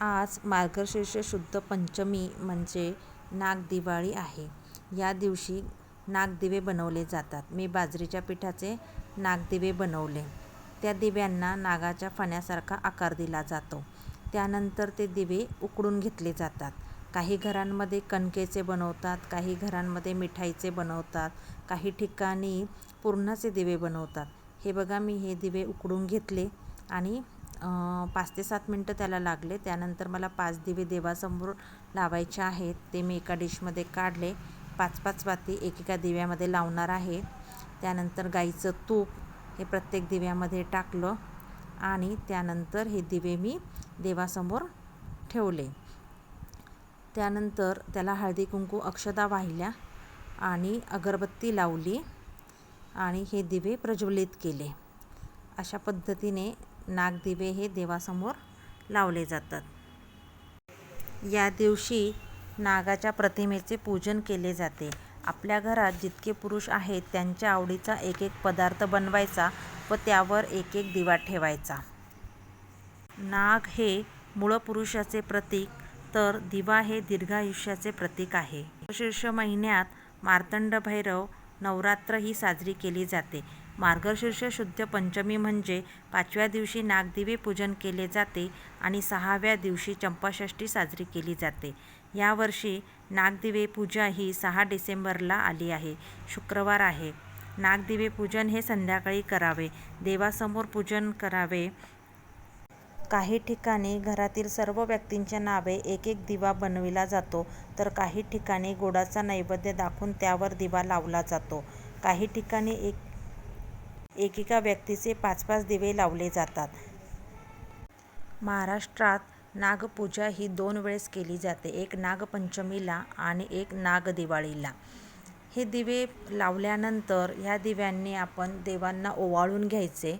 आज मार्गशीर्ष शुद्ध पंचमी म्हणजे नागदिवाळी आहे. या दिवशी नागदिवे बनवले जातात. मी बाजरीच्या पिठाचे नागदिवे बनवले. त्या दिव्यांना नागाच्या फण्यासारखा आकार दिला जातो. त्यानंतर ते दिवे उकडून घेतले जातात. काही घरांमध्ये कणकेचे बनवतात काही घरांमध्ये मिठाईचे बनवतात काही ठिकाणी पुरणाचे दिवे बनवतात. हे बघा मी हे दिवे उकडून घेतले आणि पाच ते सात मिनटं त्याला लागले. त्यानंतर मला पाच दिवे देवासमोर लावायचे आहेत. ते मी एका डिशमध्ये काढले. पाच पाच वाती एकेका दिव्यामध्ये लावणार आहे. त्यानंतर गाईचं तूप हे प्रत्येक दिव्यामध्ये टाकलं आणि त्यानंतर हे दिवे मी देवासमोर ठेवले. त्यानंतर त्याला हळदी कुंकू अक्षदा वाहिल्या आणि अगरबत्ती लावली आणि हे दिवे प्रज्वलित केले. अशा पद्धतीने नागदिवे हे देवासमोर लावले जातात. या दिवशी नागाच्या प्रतिमेचे पूजन केले जाते. आपल्या घरात जितके पुरुष आहेत त्यांच्या आवडीचा एक एक पदार्थ बनवायचा व त्यावर एक एक दिवा ठेवायचा. नाग हे मूळ पुरुषाचे प्रतीक तर दिवा हे दीर्घायुष्याचे प्रतीक आहे. शीर्ष महिन्यात मार्तंड भैरव नवरात्र ही साजरी केली जाते. मार्गशीर्ष शुद्ध पंचमी म्हणजे पाचव्या दिवशी नागदिवे पूजन केले जाते आणि सहाव्या दिवशी चंपाषष्ठी साजरी केली जाते. यावर्षी नागदिवे पूजा ही सहा डिसेंबरला आली आहे. शुक्रवार आहे. नागदिवे पूजन हे संध्याकाळी करावे. देवासमोर पूजन करावे. काही ठिकाणी घरातील सर्व व्यक्तींच्या नावे एक एक दिवा बनविला जातो. तर काही ठिकाणी गोडाचा नैवेद्य दाखवून त्यावर दिवा लावला जातो. काही ठिकाणी एक एकेका व्यक्तीचे पाच पाच दिवे लावले जातात. महाराष्ट्रात नागपूजा ही दोन वेळेस केली जाते. एक नागपंचमीला आणि एक नागदिवाळीला. हे दिवे लावल्यानंतर ह्या दिव्यांनी आपण देवांना ओवाळून घ्यायचे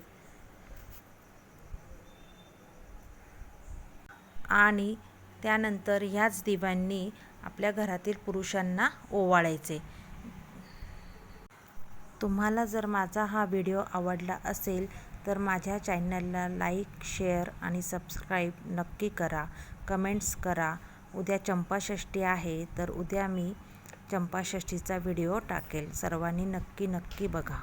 आणि त्यानंतर ह्याच दिव्यांनी आपल्या घरातील पुरुषांना ओवाळायचे. तुम्हाला जर माझा हा व्हिडिओ आवडला असेल तर माझ्या चॅनलला लाईक शेअर आणि सबस्क्राईब नक्की करा. कमेंट्स करा. उद्या चंपाषष्ठी आहे तर उद्या मी चंपाषष्ठीचा व्हिडिओ टाकेल. सर्वांनी नक्की नक्की बघा.